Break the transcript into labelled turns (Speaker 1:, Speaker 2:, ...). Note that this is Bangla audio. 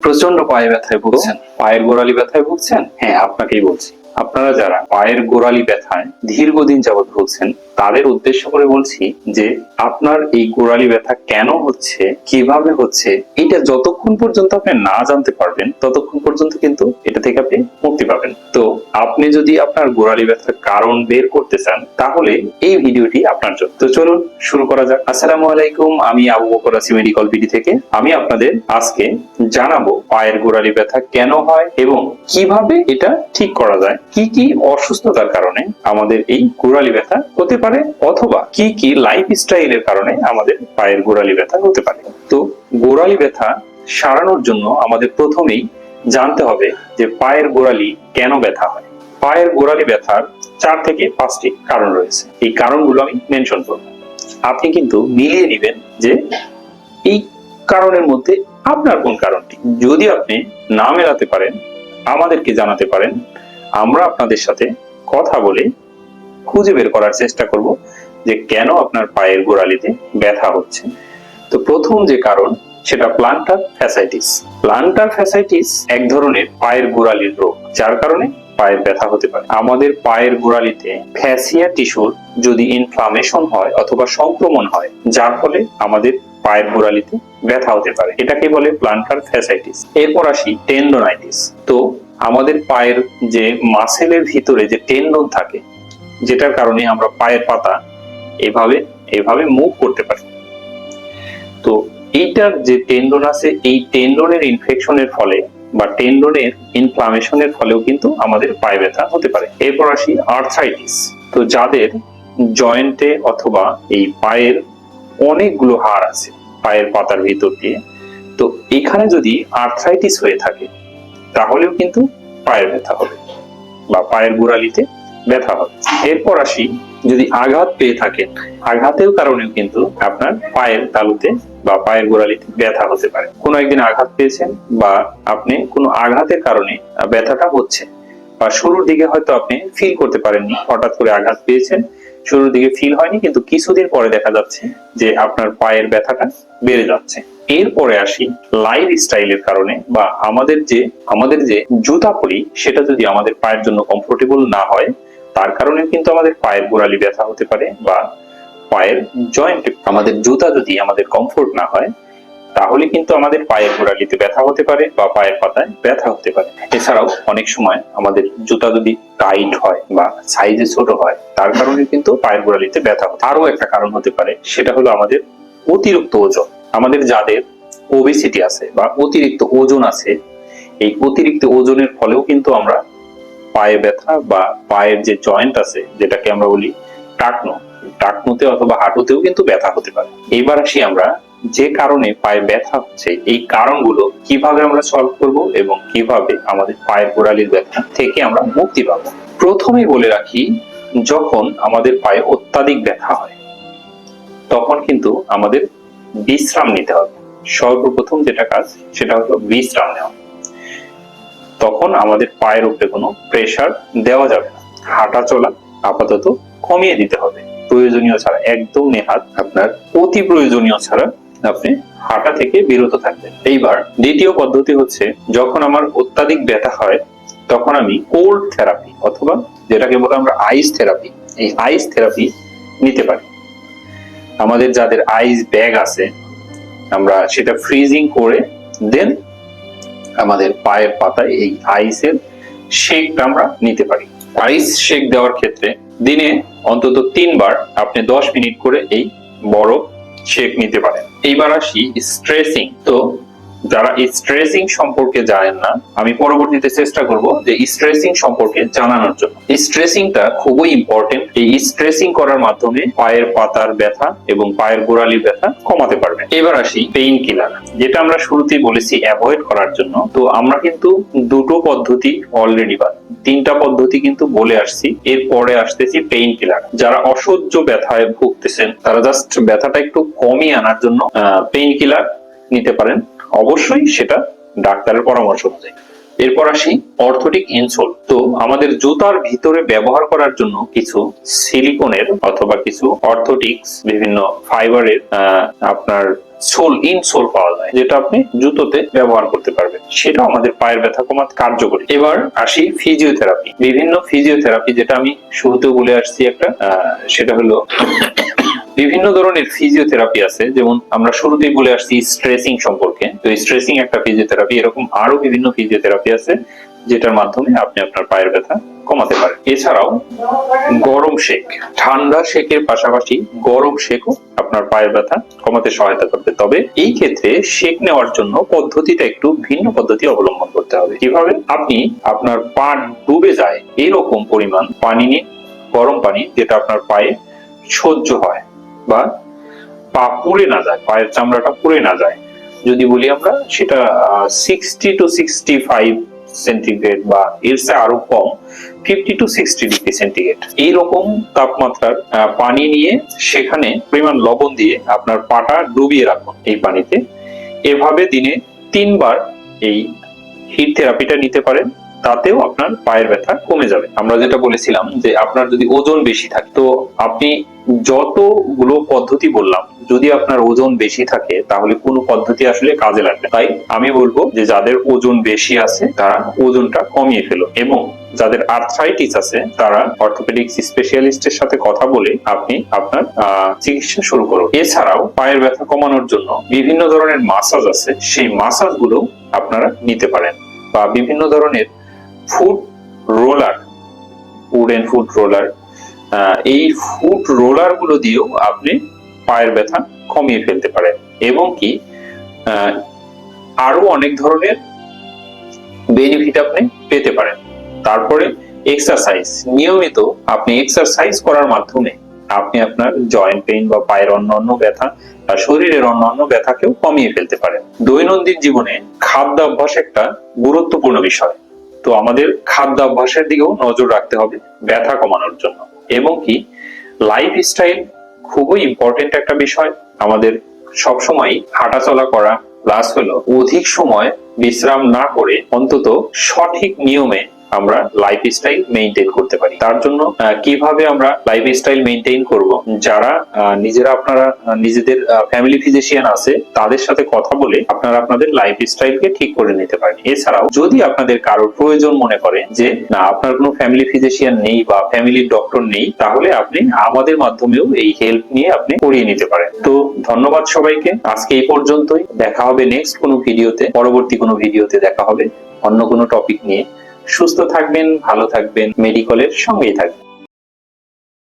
Speaker 1: প্রচণ্ড পায়ে ব্যথায় ভুগছেন। পায়ের গোড়ালি ব্যথায় ভুগছেন? হ্যাঁ আপনাকেই বলছি। আপনারা যারা পায়ের গোড়ালি ব্যথায় দীর্ঘদিন যাবৎ ভুগছেন তাদের উদ্দেশ্য করে বলছি যে, আপনার এই গোড়ালি ব্যথা কেন হচ্ছে? কীভাবে হচ্ছে? এটা যতক্ষণ পর্যন্ত আপনি না জানতে পারবেন, ততক্ষণ পর্যন্ত কিন্তু এটা থেকে আপনি মুক্তি পাবেন। তো, আপনি যদি আপনার গোড়ালি ব্যথার কারণ বের করতে চান, তাহলে এই ভিডিওটি আপনার জন্য। তো চলুন, শুরু করা যাক। আসসালামু আলাইকুম, আমি আবু বকর আসি মেডিকেল বিডি থেকে। আমি আপনাদের আজকে জানাব পায়ের গোড়ালি ব্যথা কেন হয় এবং কীভাবে এটা ঠিক করা যায়, কি কি অসুস্থতার কারণে আমাদের এই গোড়ালি ব্যথা হতে পারে। অথবা কি কি লাইফ স্টাইলের কারণে আমাদের পায়ের গোড়ালি ব্যথা হতে পারে। তো গোড়ালি ব্যথা সারানোর জন্য আমাদের প্রথমেই জানতে হবে যে পায়ের গোড়ালি কেন ব্যথা হয়। পায়ের গোড়ালি ব্যথার চার থেকে পাঁচটি কারণ রয়েছে। এই কারণগুলো আমি মেনশন করব। আপনি কিন্তু মিলিয়ে নেবেন যে এই কারণের মধ্যে আপনার কোন কারণটি। যদি আপনি না মেলাতে পারেন, আমাদেরকে জানাতে পারেন। আমরা আপনাদের সাথে কথা বলে খুঁজে বের করার চেষ্টা করব যে কেন আপনার পায়ের গোড়ালিতে ব্যথা হচ্ছে। তো প্রথম যে কারণ, সেটা প্লান্টার ফ্যাসাইটিস প্লান্টার ফ্যাসাইটিস এক ধরনের পায়ের গোড়ালির রোগ, যার কারণে পায়ের ব্যথা হতে পারে। আমাদের পায়ের গোড়ালিতে ফ্যাসিয়া টিস্যুর যদি ইনফ্লামেশন হয় অথবা সংক্রমণ হয়, যার ফলে আমাদের পায়ের গোড়ালিতে ব্যথা হতে পারে। এটাকে বলে প্লান্টার ফ্যাসাইটিস এরপর আসি টেন্ডোনাইটিস তো আমাদের পায়ের যে মাসেলের ভিতরে যে টেন্ডন থাকে যেটার কারণে আমরা পায়ের পাতা এভাবে এভাবে মুভ করতে পারি। তো এইটার যে টেন্ডন আছে, এই টেন্ডনের ইনফেকশনের ফলে বা টেন্ডনের ইনফ্লামেশনের ফলেও কিন্তু আমাদের পায়ে ব্যথা হতে পারে। এরপর আসি আর্থ্রাইটিস তো যাদের জয়েন্টে অথবা এই পায়ের অনেকগুলো হাড় আছে, পায়ের পাতার ভিতর দিয়ে, তো এখানে যদি আর্থ্রাইটিস হয়ে থাকে, তাহলেও কিন্তু পায়ের ব্যথা হবে বা পায়ের গোড়ালিতে ব্যথা হবে। এরপর আসি, যদি আঘাত পেয়ে থাকেন আঘাতের কারণেও কিন্তু আপনার পায়ের তালুতে বা পায়ের গোড়ালিতে ব্যথা হতে পারে। কোনো একদিন আঘাত পেয়েছেন বা আপনি কোনো আঘাতের কারণে ব্যথাটা হচ্ছে বা শুরুর দিকে হয়তো আপনি ফিল করতে পারেননি, হঠাৎ করে আঘাত পেয়েছেন, শুরুর দিকে ফিল হয়নি, কিন্তু কিছুদিন পরে দেখা যাচ্ছে যে আপনার পায়ের ব্যথাটা বেড়ে যাচ্ছে। এরপরে আসি লাইফ স্টাইলের কারণে বা আমাদের যে আমাদের যে জুতা পরি, সেটা যদি আমাদের পায়ের জন্য কমফোর্টেবল না হয় তার কারণে কিন্তু আমাদের পায়ের গোড়ালি ব্যথা হতে পারে বা পায়ের জয়েন্ট আমাদের জুতা যদি আমাদের কমফোর্ট না হয়, তাহলে কিন্তু আমাদের পায়ের গোড়ালিতে ব্যথা হতে পারে বা পায়ের পাতায় ব্যথা হতে পারে। এছাড়াও অনেক সময় আমাদের জুতা যদি টাইট হয় বা সাইজে ছোট হয়, তার কারণে কিন্তু পায়ের গোড়ালিতে ব্যথা হতে আরও একটা কারণ হতে পারে, সেটা হলো আমাদের অতিরিক্ত ওজন। আমাদের যাদের ওবেসিটি আছে বা অতিরিক্ত ওজন আছে, এই অতিরিক্ত ওজনের ফলেও কিন্তু আমরা পায়ে ব্যথা বা পায়ের যে জয়েন্ট আছে, যেটাকে আমরা বলি টাকনো, টাকনুতে অথবা হাঁটুতেও কিন্তু ব্যথা হতে পারে। এবার আসি আমরা যে কারণে পায়ে ব্যথা হচ্ছে, এই কারণগুলো কীভাবে আমরা সলভ করব এবং কীভাবে আমাদের পায়ের গোড়ালির ব্যথা থেকে আমরা মুক্তি পাবো? প্রথমে বলে রাখি, যখন আমাদের পায়ে অত্যাধিক ব্যথা হয়, তখন কিন্তু আমাদের বিশ্রাম নিতে হবে। সর্বপ্রথম যেটা কাজ, সেটা হলো বিশ্রাম নেওয়া। তখন আমাদের পায়ের উপরে কোনো প্রেশার দেওয়া যাবে না। হাঁটা চলা আপাতত কমিয়ে দিতে হবে। প্রয়োজনীয় ছাড়া, একদম নেহাত আপনার অতি প্রয়োজনীয় ছাড়া আপনি হাঁটা থেকে বিরত থাকবেন। এইবার দ্বিতীয় পদ্ধতি হচ্ছে, যখন আমার অত্যাধিক ব্যথা হয়, তখন আমি কোল্ড থেরাপি অথবা যেটাকে বলে আমরা আইস থেরাপি এই আইস থেরাপি নিতে পারি। আমাদের যাদের আইস ব্যাগ আছে, আমরা সেটা ফ্রিজিং করে দেন আমাদের পায়ের পাতায় এই আইসের শেকটা আমরা নিতে পারি। আইস শেক দেওয়ার ক্ষেত্রে দিনে অন্তত তিনবার আপনি দশ মিনিট করে এই বরফ শেক নিতে পারেন। এইবার আসি স্ট্রেসিং তো যারা স্ট্রেসিং সম্পর্কে জানেন না, আমি পরবর্তীতে চেষ্টা করব যে স্ট্রেসিং সম্পর্কে জানানোর জন্য। স্ট্রেসিংটা খুবই ইম্পর্টেন্ট এই স্ট্রেসিং করার মাধ্যমে পায়ের পাতার ব্যথা এবং পায়ের গোড়ালির ব্যথা কমাতে পারবেন। এবার আসি পেইন কিলার যেটা আমরা শুরুতেই বলেছি অ্যাভয়েড করার জন্য। তো আমরা কিন্তু দুটো পদ্ধতি অলরেডি বা তিনটা পদ্ধতি কিন্তু বলে আসছি। এরপরে আসতেছি পেইন কিলার যারা অসহ্য ব্যথায় ভুগতেছেন, তারা জাস্ট ব্যথাটা একটু কমিয়ে আনার জন্য পেইন কিলার নিতে পারেন। অবশ্যই সেটা ডাক্তারের পরামর্শ অনুযায়ী। এরপর আসি অর্থোটিক ইনসোল। তো আমাদের জুতার ভিতরে ব্যবহার করার জন্য কিছু সিলিকনের অথবা কিছু অর্থোটিক্স, বিভিন্ন ফাইবারের আপনার সোল, ইনসোল পাওয়া যায়, যেটা আপনি জুতোতে ব্যবহার করতে পারবেন। সেটা আমাদের পায়ের ব্যথা কমাতে কার্যকরী। এবার আসি ফিজিওথেরাপি। বিভিন্ন ফিজিওথেরাপি, যেটা আমি শুরুতে বলে আসছি একটা সেটা হলো বিভিন্ন ধরনের ফিজিওথেরাপি আছে, যেমন আমরা শুরুতেই বলে আসছি স্ট্রেসিং সম্পর্কে। তো স্ট্রেসিং একটা ফিজিওথেরাপি এরকম আরও বিভিন্ন ফিজিওথেরাপি আছে, যেটার মাধ্যমে আপনি আপনার পায়ের ব্যথা কমাতে পারেন। এছাড়াও গরম শেক ঠান্ডা শেকের পাশাপাশি গরম শেকও আপনার পায়ের ব্যথা কমাতে সহায়তা করবে। তবে এই ক্ষেত্রে শেক নেওয়ার জন্য পদ্ধতিটা একটু ভিন্ন পদ্ধতি অবলম্বন করতে হবে। কীভাবে? আপনি আপনার পা ডুবে যায় এরকম পরিমাণ পানি নিয়ে, গরম পানি, যেটা আপনার পায়ে সহ্য হয়। বা পা পুড়ে না যায়, পায়ের চামড়াটা পুড়ে না যায়। যদি বলি আমরা, সেটা sixty two sixty five centigrade বা এর চেয়ে আরও কম fifty two sixty degree centigrade এইরকম তাপমাত্রার পানি নিয়ে সেখানে পরিমাণ লবণ দিয়ে আপনার পাটা ডুবিয়ে রাখুন এই পানিতে। এভাবে দিনে তিনবার এই হিট থেরাপিটা নিতে পারেন। তাতেও আপনার পায়ের ব্যথা কমে যাবে। আমরা যেটা বলেছিলাম যে আপনার যদি ওজন বেশি থাকে, তো আপনি যতগুলো পদ্ধতি বললাম, যদি আপনার ওজন বেশি থাকে, তাহলে কোনো পদ্ধতি আসলে কাজে লাগবে তাই আমি বলব যে যাদের ওজন বেশি আছে, তারা ওজনটা কমিয়ে ফেলো এবং যাদের আর্থ্রাইটিস আছে, তারা অর্থোপেডিক্স স্পেশালিস্টের সাথে কথা বলে আপনি আপনার চিকিৎসা শুরু করুন। এছাড়াও পায়ের ব্যথা কমানোর জন্য বিভিন্ন ধরনের মাসাজ আছে, সেই মাসাজগুলো আপনারা নিতে পারেন বা বিভিন্ন ধরনের foot roller wooden foot roller. এই ফুট রোলারগুলো দিয়েও আপনি পায়ের ব্যথা কমিয়ে ফেলতে পারেন এবং কি আরও অনেক ধরনের বেনিফিট আপনি পেতে পারেন। তারপরে এক্সারসাইজ নিয়মিত আপনি এক্সারসাইজ করার মাধ্যমে আপনি আপনার জয়েন্ট পেইন বা পায়ের অন্যান্য ব্যথা বা শরীরের অন্যান্য ব্যথাকেও কমিয়ে ফেলতে পারেন। দৈনন্দিন জীবনে খাদ্যাভ্যাস একটা গুরুত্বপূর্ণ বিষয়। তো আমাদের খাদ্যাভ্যাসের দিকেও নজর রাখতে হবে ব্যথা কমানোর জন্য। এবং কি লাইফ স্টাইল খুবই ইম্পর্টেন্ট একটা বিষয়। আমাদের সবসময় হাঁটাচলা করা প্লাস হলো অধিক সময় বিশ্রাম না করে অন্তত সঠিক নিয়মে আমরা লাইফ স্টাইল মেনটেন করতে পারি। তার জন্য কীভাবে আমরা লাইফ স্টাইল মেনটেন করব? যারা নিজেরা আপনারা নিজেদের ফ্যামিলি ফিজিশিয়ান আছে, তাদের সাথে কথা বলে আপনারা আপনাদের লাইফ স্টাইলকে ঠিক করে নিতে পারেন। এছাড়াও, যদি আপনাদের কারোর প্রয়োজন মনে করে যে, না, আপনার কোনো ফ্যামিলি ফিজিশিয়ান নেই বা ফ্যামিলির ডক্টর নেই, তাহলে আপনি আমাদের মাধ্যমেও এই হেল্প নিয়ে আপনি করিয়ে নিতে পারেন। তো ধন্যবাদ সবাইকে। আজকে এই পর্যন্তই। দেখা হবে নেক্সট কোনো ভিডিওতে পরবর্তী কোনো ভিডিওতে দেখা হবে। অন্য কোনো টপিক নিয়ে। সুস্থ থাকবেন ভালো থাকবেন মেডিকলের সঙ্গেই থাকবেন।